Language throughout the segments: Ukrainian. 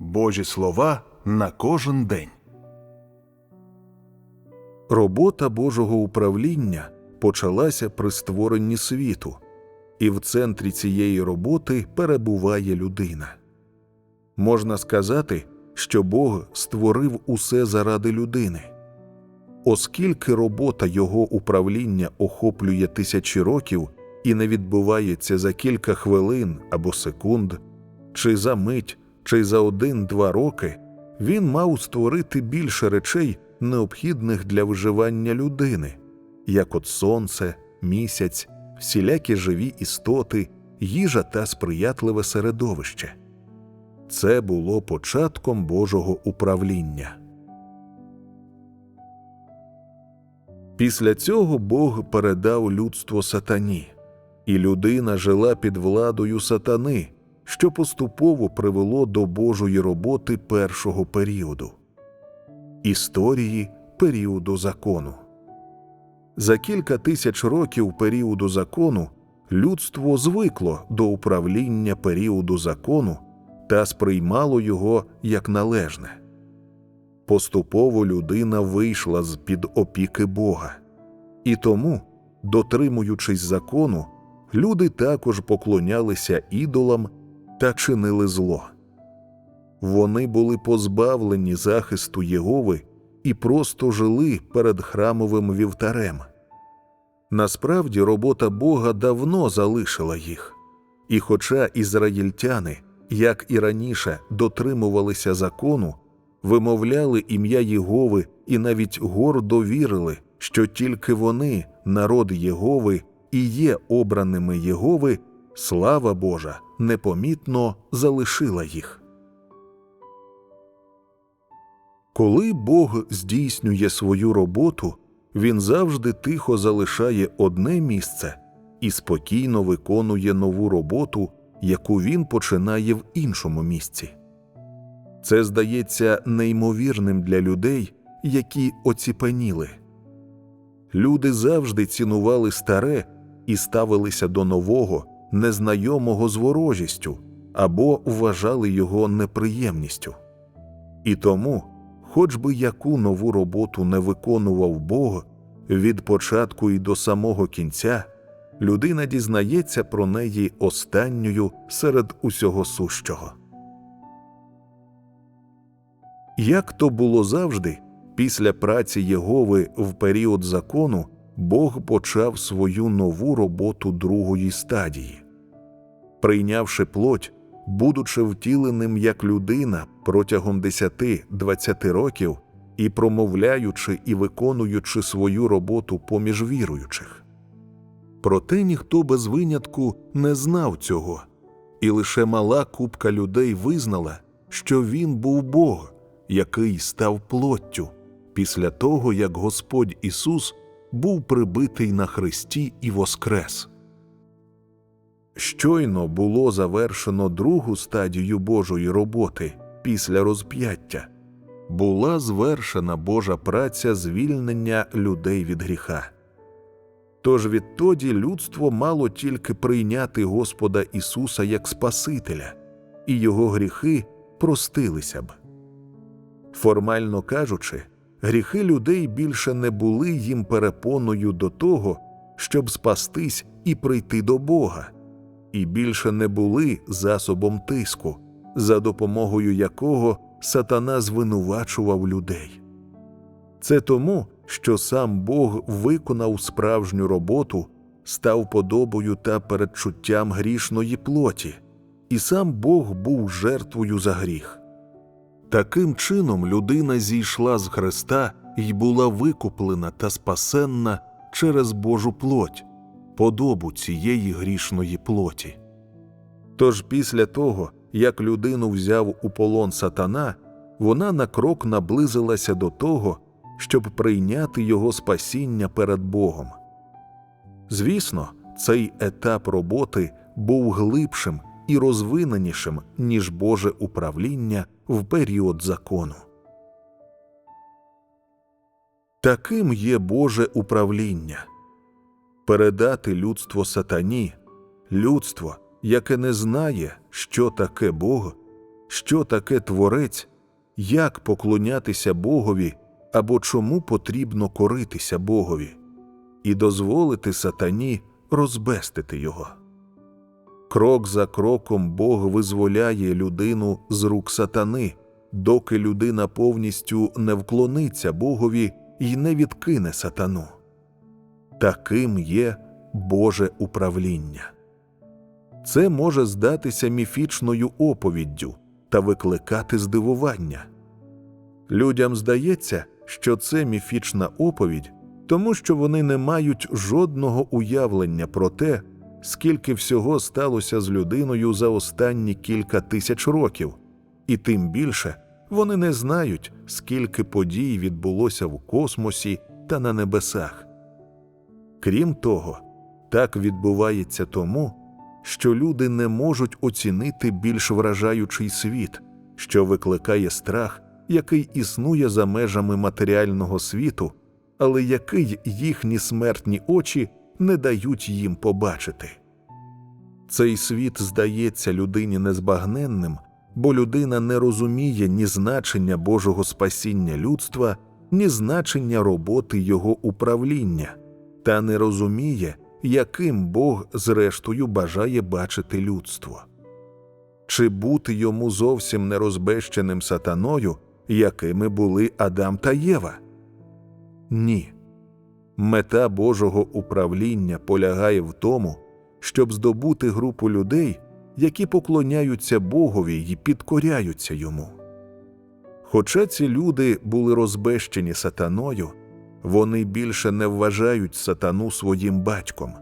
Божі слова на кожен день. Робота Божого управління почалася при створенні світу, і в центрі цієї роботи перебуває людина. Можна сказати, що Бог створив усе заради людини. Оскільки робота Його управління охоплює тисячі років і не відбувається за кілька хвилин або секунд, чи за мить, чи за один-два роки, він мав створити більше речей, необхідних для виживання людини, як от сонце, місяць, всілякі живі істоти, їжа та сприятливе середовище. Це було початком Божого управління. Після цього Бог передав людство сатані, і людина жила під владою сатани, що поступово привело до Божої роботи першого періоду історії періоду закону. За кілька тисяч років періоду закону людство звикло до управління періоду закону та сприймало його як належне. Поступово людина вийшла з під опіки Бога, і тому, дотримуючись закону, люди також поклонялися ідолам та чинили зло. Вони були позбавлені захисту Єгови і просто жили перед храмовим вівтарем. Насправді робота Бога давно залишила їх, і хоча ізраїльтяни, як і раніше, дотримувалися закону, вимовляли ім'я Єгови і навіть гордо вірили, що тільки вони, народ Єгови, і є обраними Єгови, слава Божа непомітно залишила їх. Коли Бог здійснює свою роботу, він завжди тихо залишає одне місце і спокійно виконує нову роботу, яку він починає в іншому місці. Це здається неймовірним для людей, які оціпеніли. Люди завжди цінували старе і ставилися до нового, незнайомого з ворожістю або вважали його неприємністю. І тому хоч би яку нову роботу не виконував Бог від початку і до самого кінця, людина дізнається про неї останньою серед усього сущого. Як то було завжди, після праці Єгови в період закону Бог почав свою нову роботу другої стадії. Прийнявши плоть, будучи втіленим як людина протягом 10-20 років і промовляючи і виконуючи свою роботу поміж віруючих. Проте ніхто без винятку не знав цього, і лише мала купка людей визнала, що він був Бог, який став плоттю після того, як Господь Ісус був прибитий на хресті і воскрес. Щойно було завершено другу стадію Божої роботи після розп'яття, була звершена Божа праця звільнення людей від гріха. Тож відтоді людство мало тільки прийняти Господа Ісуса як Спасителя, і його гріхи простилися б. Формально кажучи, гріхи людей більше не були їм перепоною до того, щоб спастись і прийти до Бога і більше не були засобом тиску, за допомогою якого сатана звинувачував людей. Це тому, що сам Бог виконав справжню роботу, став подобою та передчуттям грішної плоті, і сам Бог був жертвою за гріх. Таким чином людина зійшла з Христа і була викуплена та спасенна через Божу плоть, подобу цієї грішної плоті. Тож після того, як людину взяв у полон сатана, вона на крок наблизилася до того, щоб прийняти його спасіння перед Богом. Звісно, цей етап роботи був глибшим і розвиненішим, ніж Боже управління в період закону. Таким є Боже управління передати людство сатані, людство, яке не знає, що таке Бог, що таке творець, як поклонятися Богові або чому потрібно коритися Богові, і дозволити сатані розбестити його. Крок за кроком Бог визволяє людину з рук сатани, доки людина повністю не вклониться Богові і не відкине сатану. Таким є Боже управління. Це може здатися міфічною оповіддю та викликати здивування. Людям здається, що це міфічна оповідь, тому що вони не мають жодного уявлення про те, скільки всього сталося з людиною за останні кілька тисяч років, і тим більше вони не знають, скільки подій відбулося в космосі та на небесах. Крім того, так відбувається тому, що люди не можуть оцінити більш вражаючий світ, що викликає страх, який існує за межами матеріального світу, але який їхні смертні очі не дають їм побачити. Цей світ здається людині незбагненним, бо людина не розуміє ні значення Божого спасіння людства, ні значення роботи його управління, та не розуміє, яким Бог зрештою бажає бачити людство. Чи бути йому зовсім нерозбещеним сатаною, якими були Адам та Єва? Ні. Мета Божого управління полягає в тому, щоб здобути групу людей, які поклоняються Богові і підкоряються йому. Хоча ці люди були розбещені сатаною, вони більше не вважають сатану своїм батьком.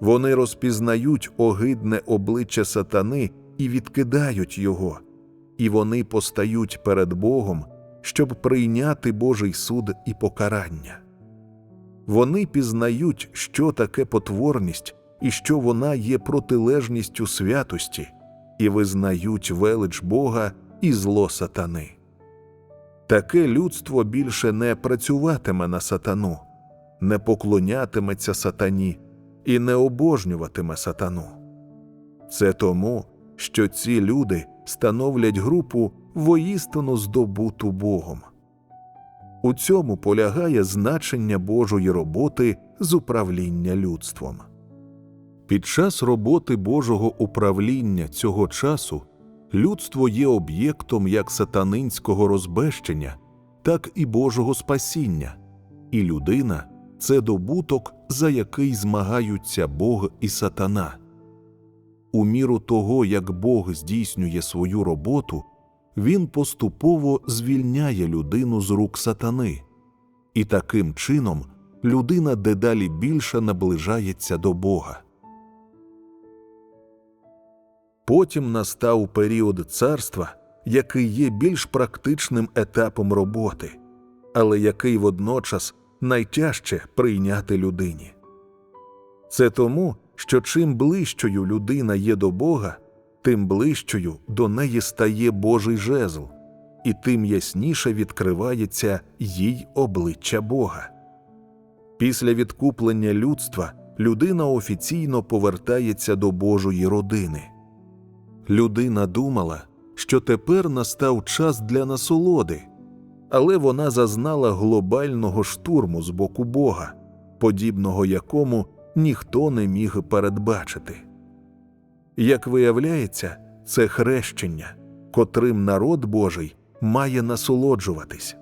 Вони розпізнають огидне обличчя сатани і відкидають його, і вони постають перед Богом, щоб прийняти Божий суд і покарання. Вони пізнають, що таке потворність і що вона є протилежністю святості, і визнають велич Бога і зло сатани. Таке людство більше не працюватиме на сатану, не поклонятиметься сатані і не обожнюватиме сатану. Це тому, що ці люди становлять групу воїстину здобуту Богом. У цьому полягає значення Божої роботи з управління людством. Під час роботи Божого управління цього часу людство є об'єктом як сатанинського розбещення, так і Божого спасіння, і людина це добуток, за який змагаються Бог і сатана. У міру того, як Бог здійснює свою роботу, він поступово звільняє людину з рук сатани, і таким чином людина дедалі більше наближається до Бога. Потім настав період царства, який є більш практичним етапом роботи, але який водночас найтяжче прийняти людині. Це тому, що чим ближчою людина є до Бога, тим ближчою до неї стає Божий жезл, і тим ясніше відкривається їй обличчя Бога. Після відкуплення людства людина офіційно повертається до Божої родини. Людина думала, що тепер настав час для насолоди, але вона зазнала глобального штурму з боку Бога, подібного якому ніхто не міг передбачити. Як виявляється, це хрещення, котрим народ Божий має насолоджуватись.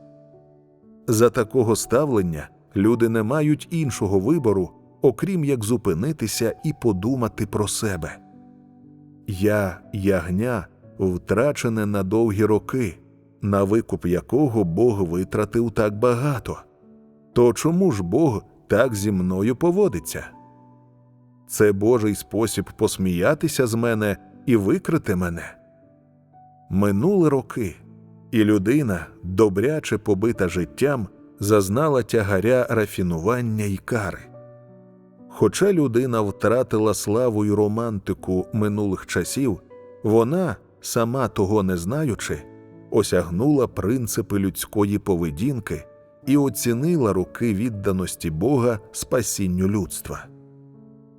За такого ставлення люди не мають іншого вибору, окрім як зупинитися і подумати про себе. Я ягня, втрачене на довгі роки, на викуп якого Бог витратив так багато. То чому ж Бог так зі мною поводиться? Це Божий спосіб посміятися з мене і викрити мене. Минули роки, і людина, добряче побита життям, зазнала тягаря рафінування й кари. Хоча людина втратила славу й романтику минулих часів, вона, сама того не знаючи, осягнула принципи людської поведінки і оцінила роки відданості Бога спасінню людства.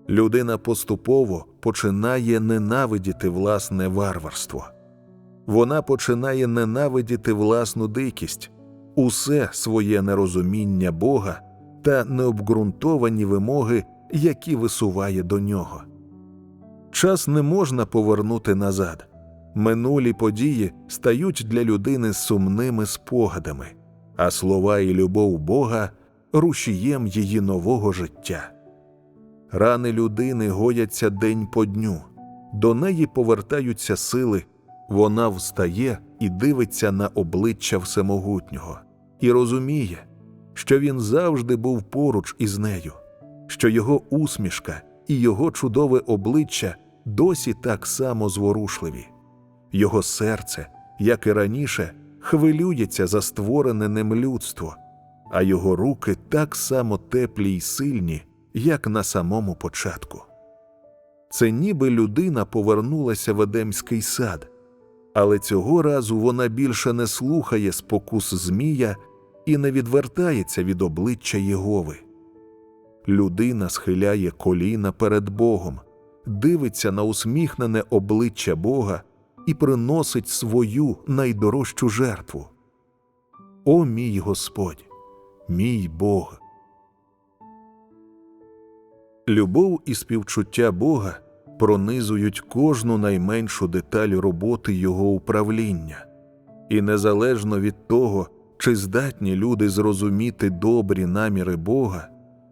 Людина поступово починає ненавидіти власне варварство. вона починає ненавидіти власну дикість, усе своє нерозуміння Бога та необґрунтовані вимоги, які висуває до нього. Час не можна повернути назад. Минулі події стають для людини сумними спогадами, а слова і любов Бога рушієм її нового життя. Рани людини гояться день по дню, до неї повертаються сили, вона встає і дивиться на обличчя Всемогутнього, і розуміє, що він завжди був поруч із нею, що його усмішка і його чудове обличчя досі так само зворушливі. Його серце, як і раніше, хвилюється за створене ним людство, а його руки так само теплі й сильні, як на самому початку. Це ніби людина повернулася в Едемський сад, але цього разу вона більше не слухає спокус Змія і не відвертається від обличчя Єгови. Людина схиляє коліна перед Богом, дивиться на усміхнене обличчя Бога і приносить свою найдорожчу жертву. О мій Господь, мій Бог. Любов і співчуття Бога пронизують кожну найменшу деталь роботи Його управління, і незалежно від того, чи здатні люди зрозуміти добрі наміри Бога,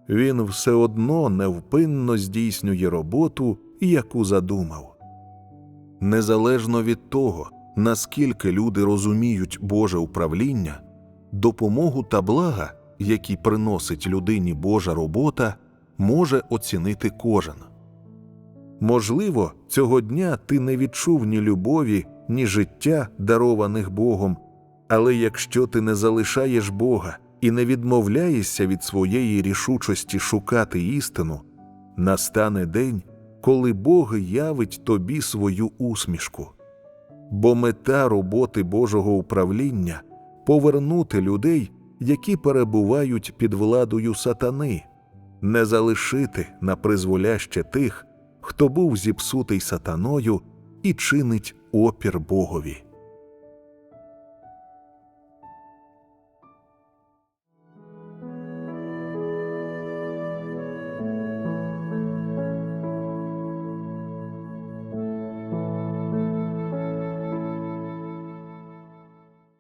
Він все одно невпинно здійснює роботу, яку задумав. Незалежно від того, наскільки люди розуміють Боже управління, допомогу та блага, які приносить людині Божа робота, може оцінити кожен. Можливо, цього дня ти не відчув ні любові, ні життя, дарованих Богом, але якщо ти не залишаєш Бога і не відмовляєшся від своєї рішучості шукати істину, настане день, коли Бог явить тобі свою усмішку. Бо мета роботи Божого управління повернути людей, які перебувають під владою сатани, не залишити на призволяще тих, хто був зіпсутий сатаною і чинить опір Богові.